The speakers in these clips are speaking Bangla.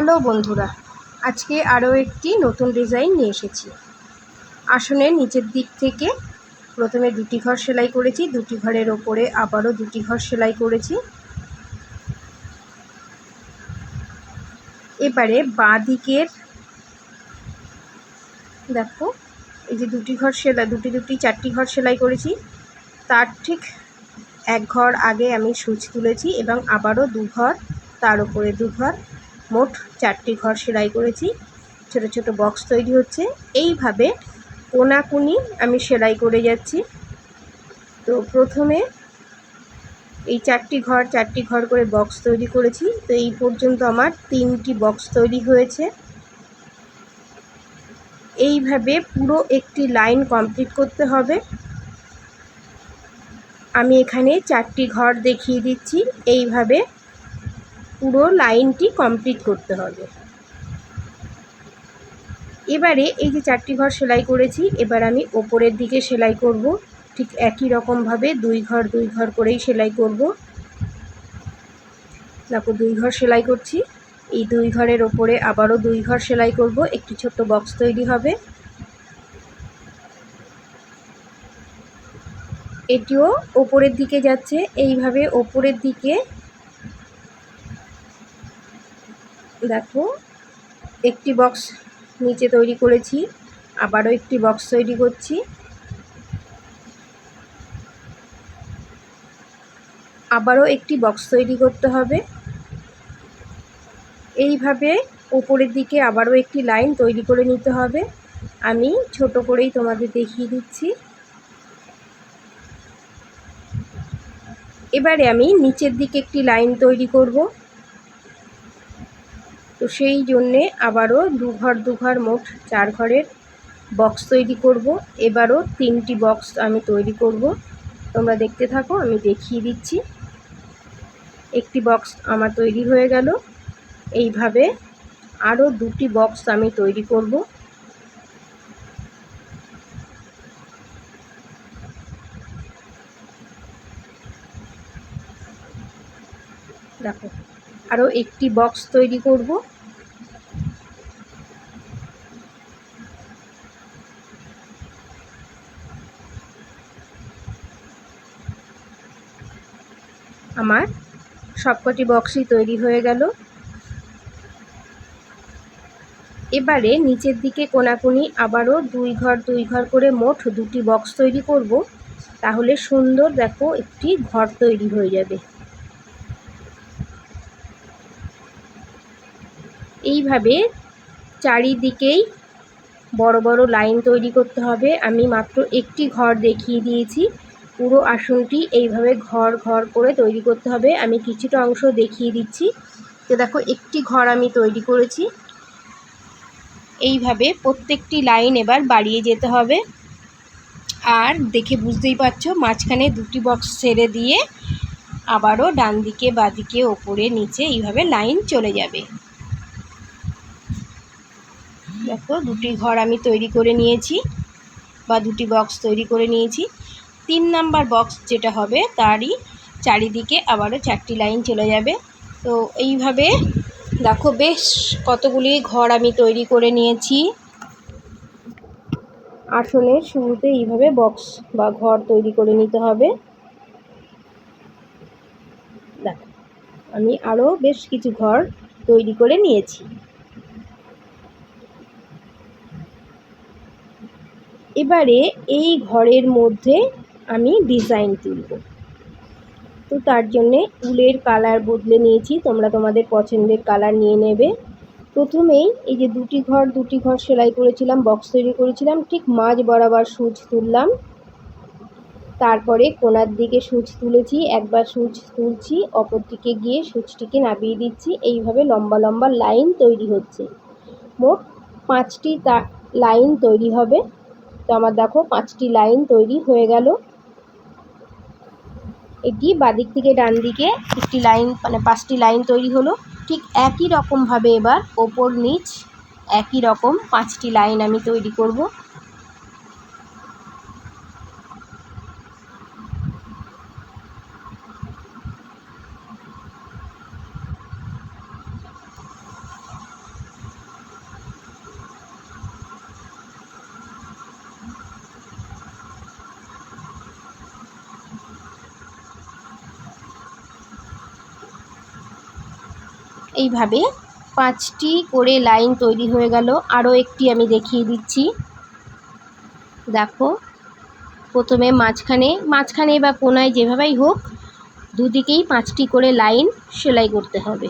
হ্যালো বন্ধুরা, আজকে আরও একটি নতুন ডিজাইন নিয়ে এসেছি। আসনের নিচের দিক থেকে প্রথমে দুটি ঘর সেলাই করেছি, দুটি ঘরের ওপরে আবারও দুটি ঘর সেলাই করেছি। এবারে বাঁ দিকের, দেখো, এই যে দুটি ঘর সেলাই, দুটি দুটি, চারটি ঘর সেলাই করেছি। তার ঠিক এক ঘর আগে আমি সুচ তুলেছি এবং আবারও দু ঘর, তার উপরে দু ঘর। মোট চারটি ঘর সেলাই করেছি। ছোট ছোট বক্স তৈরি হচ্ছে। এইভাবে কোনাকুনি আমি সেলাই করে যাচ্ছি। তো প্রথমে এই চারটি ঘর চারটি ঘর করে বক্স তৈরি করেছি। তো এই পর্যন্ত আমার তিনটি বক্স তৈরি হয়েছে। এইভাবে পুরো একটি লাইন কমপ্লিট করতে হবে। আমি এখানে চারটি ঘর দেখিয়ে দিচ্ছি। এইভাবে পুরো লাইনটি কমপ্লিট করতে হবে। এবারে এই যে চারটি ঘর সেলাই করেছি, এবার আমি ওপরের দিকে সেলাই করব। ঠিক একই রকমভাবে দুই ঘর দুই ঘর করেই সেলাই করব। দেখো, দুই ঘর সেলাই করছি। এই দুই ঘরের ওপরে আবারও দুই ঘর সেলাই করব। একটি ছোট্ট বক্স তৈরি হবে। এটিও ওপরের দিকে যাচ্ছে। এইভাবে ওপরের দিকে দেখো, একটি বক্স নিচে তৈরি করেছি, আবারও একটি বক্স তৈরি করছি। আবারও একটি বক্স তৈরি করতে হবে। এইভাবে উপরের দিকে আবারও একটি লাইন তৈরি করে নিতে হবে। আমি ছোট করেই তোমাদের দেখিয়ে দিচ্ছি। এবারে আমি নিচের দিকে একটি লাইন তৈরি করব। সেই জন্যে আবারও দু ঘর দু ঘর মোট চার ঘরের বক্স তৈরি করব। এবারও তিনটি বক্স আমি তৈরি করব। তোমরা দেখতে থাকো, আমি দেখিয়ে দিচ্ছি। একটি বক্স আমার তৈরি হয়ে গেল। এইভাবে আরও দুটি বক্স আমি তৈরি করব। দেখো, আরও একটি বক্স তৈরি করব। আমার। সবকটি বক্সই তৈরি হয়ে গেল। এবারে নিচের দিকে কোনাকুনি, আবারও দুই ঘর দুই ঘর করে মোট দুটি বক্স তৈরি করব। তাহলে সুন্দর দেখো, একটি ঘর তৈরি হয়ে যাবে। এইভাবে চারিদিকেই বড় বড় লাইন তৈরি করতে হবে। আমি মাত্র একটি ঘর দেখিয়ে দিয়েছি। পুরো আসনটি এইভাবে ঘর ঘর করে তৈরি করতে হবে। আমি কিছুটা অংশ দেখিয়ে দিচ্ছি। তো দেখো, একটি ঘর আমি তৈরি করেছি। এইভাবে প্রত্যেকটি লাইন এবার বাড়িয়ে যেতে হবে। আর দেখে বুঝতেই পারছ, মাঝখানে দুটি বক্স ছেড়ে দিয়ে আবারও ডান দিকে বাদিকে, ওপরে, নিচে এইভাবে লাইন চলে যাবে। দেখো, দুটি ঘর আমি তৈরি করে নিয়েছি বা দুটি বক্স তৈরি করে নিয়েছি। তিন নাম্বার বক্স যেটা হবে, তারই চারিদিকে আবারও চারটি লাইন চলে যাবে। তো এইভাবে দেখো বেশ কতগুলি ঘর আমি তৈরি করে নিয়েছি। আসনের শুরুতে এইভাবে বক্স বা ঘর তৈরি করে নিতে হবে। দেখো, আমি আরও বেশ কিছু ঘর তৈরি করে নিয়েছি। এবারে এই ঘরের মধ্যে আমি ডিজাইন তুলব। তো তার জন্যে উলের কালার বদলে নিয়েছি, তোমরা তোমাদের পছন্দের কালার নিয়ে নেবে। প্রথমেই এই যে দুটি ঘর দুটি ঘর সেলাই করেছিলাম বক্স তৈরি করেছিলাম, ঠিক মাঝ বরাবর সুচ তুললাম। তারপরে কোনার দিকে সুচ তুলেছি, একবার সুচ তুলছি অপর দিকে গিয়ে সুচটিকে নামিয়ে দিচ্ছি, এইভাবে লম্বা লম্বা লাইন তৈরি হচ্ছে। মোট পাঁচটি লাইন তৈরি হবে। তো আমার দেখো, পাঁচটি লাইন তৈরি হয়ে গেল। এটি বাদিক থেকে ডান দিকে একটি লাইন মানে পাঁচটি লাইন তৈরি হলো। ঠিক একই রকমভাবে এবার ওপর নিচ একই রকম পাঁচটি লাইন আমি তৈরি করব। এইভাবে পাঁচটি করে লাইন তৈরি হয়ে গেল। আরও একটি আমি দেখিয়ে দিচ্ছি। দেখো, প্রথমে মাঝখানে মাঝখানে বা কোনায় যেভাবেই হোক, দুদিকেই পাঁচটি করে লাইন সেলাই করতে হবে।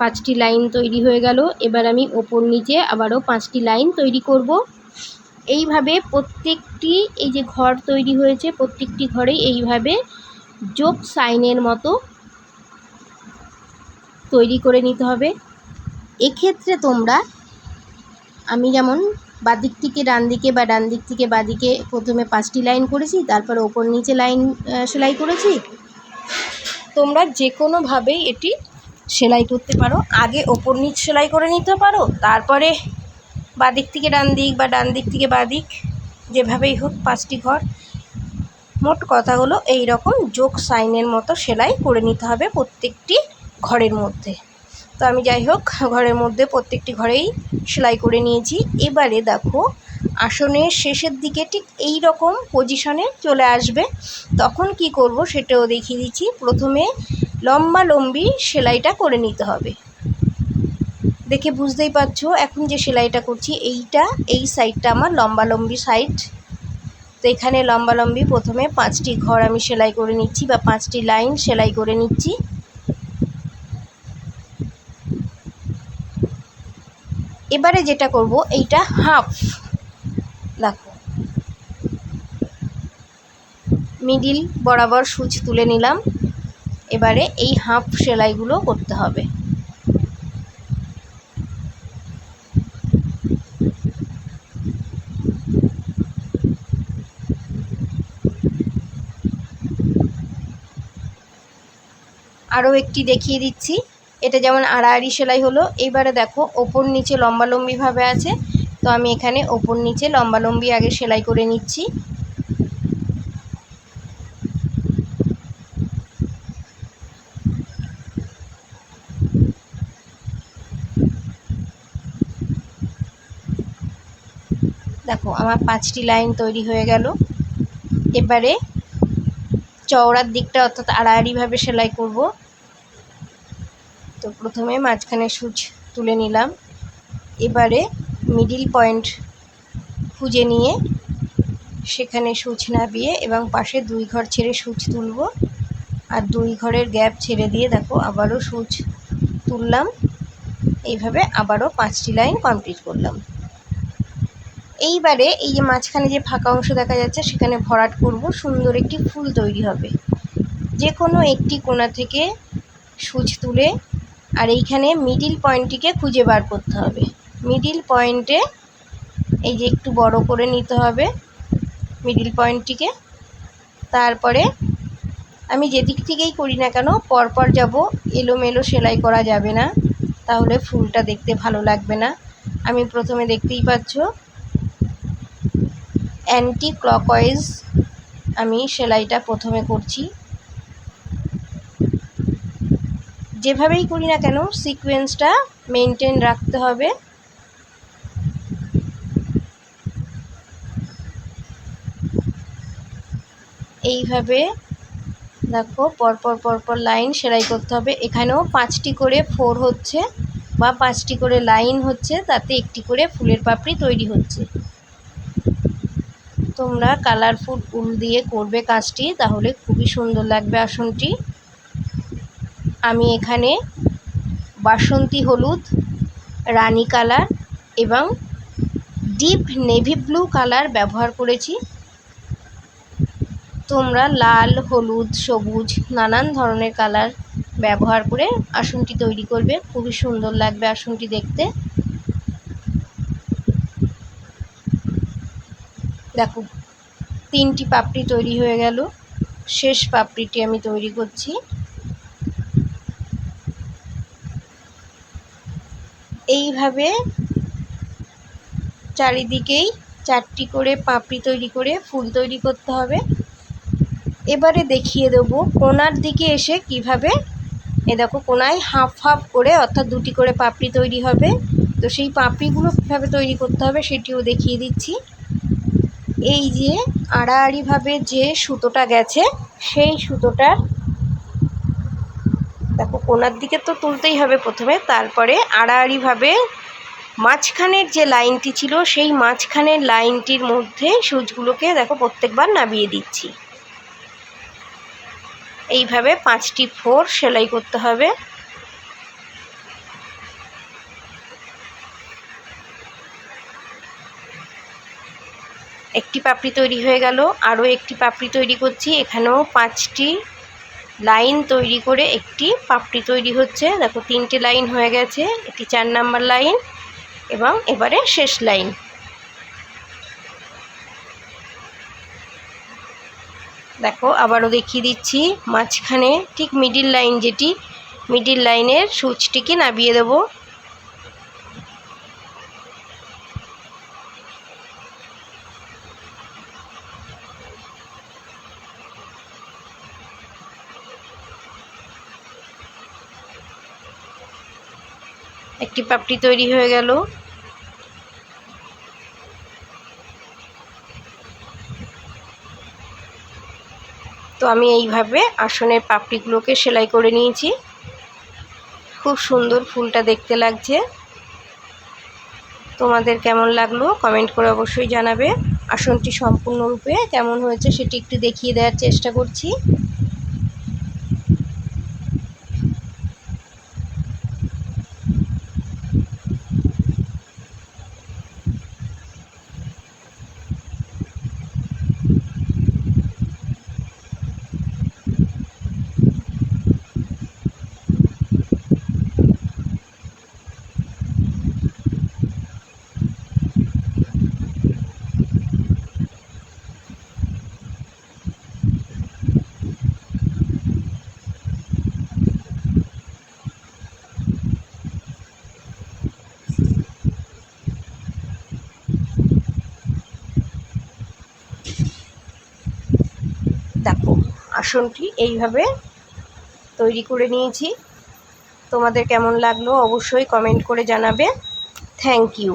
পাঁচটি লাইন তৈরি হয়ে গেল। এবার আমি ওপর নিচে আবারও পাঁচটি লাইন তৈরি করব। এইভাবে প্রত্যেকটি এই যে ঘর তৈরি হয়েছে, প্রত্যেকটি ঘরে এইভাবে যোগ সাইনের মতো তৈরি করে নিতে হবে। এক্ষেত্রে তোমরা, আমি যেমন বাদিক থেকে ডান দিকে বা ডান দিক থেকে বাদিকে প্রথমে পাঁচটি লাইন করেছি, তারপরে ওপর নিচে লাইন সেলাই করেছি, তোমরা যে কোনোভাবেই এটি সেলাই করতে পারো। আগে ওপর নিচ সেলাই করে নিতে পারো, তারপরে বাদিক থেকে ডান দিক বা ডান দিক থেকে বাদিক, যেভাবেই হোক পাঁচটি ঘর। মোট কথা হলো এই রকম যোগ সাইনের মতো সেলাই করে নিতে হবে প্রত্যেকটি ঘরের মধ্যে। তো আমি যাই হোক, ঘরের মধ্যে প্রত্যেকটি ঘরেই সেলাই করে নিয়েছি। এবারে দেখো, আসনের শেষের দিকে ঠিক এই রকম পজিশনে চলে আসবে। তখন কি করব সেটাও দেখিয়ে দিচ্ছি। প্রথমে লম্বা লম্বি সেলাইটা করে নিতে হবে। দেখে বুঝতেই পারছ, এখন যে সেলাইটা করছি, এইটা, এই সাইডটা আমার লম্বা লম্বি সাইড। তো এখানে লম্বা লম্বি প্রথমে পাঁচটি ঘর আমি সেলাই করে নিচ্ছি, বা পাঁচটি লাইন সেলাই করে নিচ্ছি। এবারে যেটা করব, এইটা হাফ। দেখো। মিডিল বরাবর সুচ তুলে নিলাম। এবারে এই হাফ সেলাইগুলো করতে হবে। আরও একটি দেখিয়ে দিচ্ছি। এটা যেমন আড়াআড়ি সেলাই হলো, এইবারে দেখো ওপর নিচে লম্বালম্বিভাবে আছে। তো আমি এখানে ওপর নিচে লম্বালম্বি আগে সেলাই করে নিচ্ছি দেখো আমার পাঁচটি লাইন তৈরি হয়ে গেল। এবারে চওড়ার দিকটা অর্থাৎ আড়াআড়িভাবে সেলাই করব। তো প্রথমে মাঝখানে সুচ তুলে নিলাম। এবারে মিডিল পয়েন্ট খুঁজে নিয়ে সেখানে সুচ নাবিয়ে এবং পাশে দুই ঘর ছেড়ে সুচ তুলব। আর দুই ঘরের গ্যাপ ছেড়ে দিয়ে দেখো আবারও সুচ তুললাম। এইভাবে আবারও পাঁচটি লাইন কমপ্লিট করলাম। এইবারে এই যে মাঝখানে যে ফাঁকা অংশ দেখা যাচ্ছে, সেখানে ভরাট করব। সুন্দর একটি ফুল তৈরি হবে। যে কোনো একটি কোণা থেকে সুচ তুলে আর এইখানে মিডিল পয়েন্টটিকে খুঁজে বার করতে হবে। মিডিল পয়েন্টে এই যে একটু বড় করে নিতে হবে মিডিল পয়েন্টটিকে তারপরে আমি যেদিক থেকেই করি না কেন, পরপর যাব। এলোমেলো সেলাই করা যাবে না। তাহলে ফুলটা দেখতে ভালো লাগবে না। আমি প্রথমে দেখতেই পাচ্ছ অ্যান্টি ক্লকওয়াইজ আমি সেলাইটা প্রথমে করছি। যেভাবেই করি না কেন সিকোয়েন্সটা মেনটেন রাখতে হবে। এইভাবে দেখো, পরপর পরপর লাইন সেলাই করতে হবে। এখানেও পাঁচটি করে ফোর হচ্ছে বা পাঁচটি করে লাইন হচ্ছে, তাতে একটি করে ফুলের পাপড়ি তৈরি হচ্ছে। তোমরা কালারফুল উল দিয়ে করবে কাজটি, তাহলে খুবই সুন্দর লাগবে আসনটি। আমি এখানে বাসন্তী হলুদ, রানী কালার এবং ডিপ নেভি ব্লু কালার ব্যবহার করেছি। তোমরা লাল, হলুদ, সবুজ, নানান ধরনের কালার ব্যবহার করে আসনটি তৈরি করবে। খুবই সুন্দর লাগবে আসনটি দেখতে। দেখো, তিনটি পাপড়ি তৈরি হয়ে গেল। শেষ পাপড়িটি আমি তৈরি করছি। এইভাবে চারিদিকেই চারটি করে পাপড়ি তৈরি করে ফুল তৈরি করতে হবে। এবারে দেখিয়ে দেবো কোনার দিকে এসে কীভাবে, এ দেখো কোনায় হাফ হাফ করে অর্থাৎ দুটি করে পাপড়ি তৈরি হবে। তো সেই পাপড়িগুলো কীভাবে তৈরি করতে হবে সেটিও দেখিয়ে দিচ্ছি। এই যে আড়াআড়িভাবে যে সুতোটা গেছে, সেই সুতোটার দেখো, কোনার দিকে তো তুলতেই হবে প্রথমে, তারপরে আড়াআড়িভাবে মাঝখানের যে লাইনটি ছিল, সেই মাঝখানের লাইনটির মধ্যে সুচগুলোকে দেখো, প্রত্যেকবার নামিয়ে দিচ্ছি। এইভাবে পাঁচটি ফোর সেলাই করতে হবে। একটি পাপড়ি তৈরি হয়ে গেল। আরও একটি পাপড়ি তৈরি করছি। এখানেও পাঁচটি লাইন তৈরি করে একটি পাপড়ি তৈরি হচ্ছে। দেখো, তিনটে লাইন হয়ে গেছে। এটি চার নাম্বার লাইন এবং এবারে শেষ লাইন। দেখো, আবারও দেখিয়ে দিচ্ছি। মাঝখানে ঠিক মিডিল লাইন যেটি, মিডিল লাইনের সুচটিকে নাবিয়ে দেবো। একটি পাপড়ি তৈরি হয়ে গেল। তো আমি এইভাবে আসনের পাপড়িগুলোকে সেলাই করে নিয়েছি। খুব সুন্দর ফুলটা দেখতে লাগছে। তোমাদের কেমন লাগল কমেন্ট করে অবশ্যই জানাবে। আসনটি সম্পূর্ণরূপে কেমন হয়েছে সেটি একটু দেখিয়ে দেওয়ার চেষ্টা করছি দেখো আসনটি এইভাবে তৈরি করে নিয়েছি। তোমাদের কেমন লাগল অবশ্যই কমেন্ট করে জানাবে। Thank you